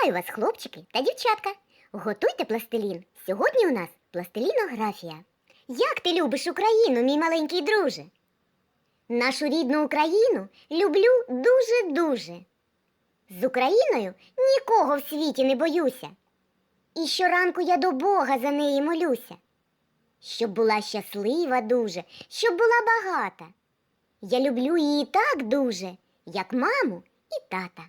Вітаю вас, хлопчики та дівчатка! Готуйте пластилін. Сьогодні у нас пластилінографія. Як ти любиш Україну, мій маленький друже? Нашу рідну Україну люблю дуже-дуже. З Україною нікого в світі не боюся. І щоранку я до Бога за неї молюся. Щоб була щаслива дуже, щоб була багата. Я люблю її так дуже, як маму і тата.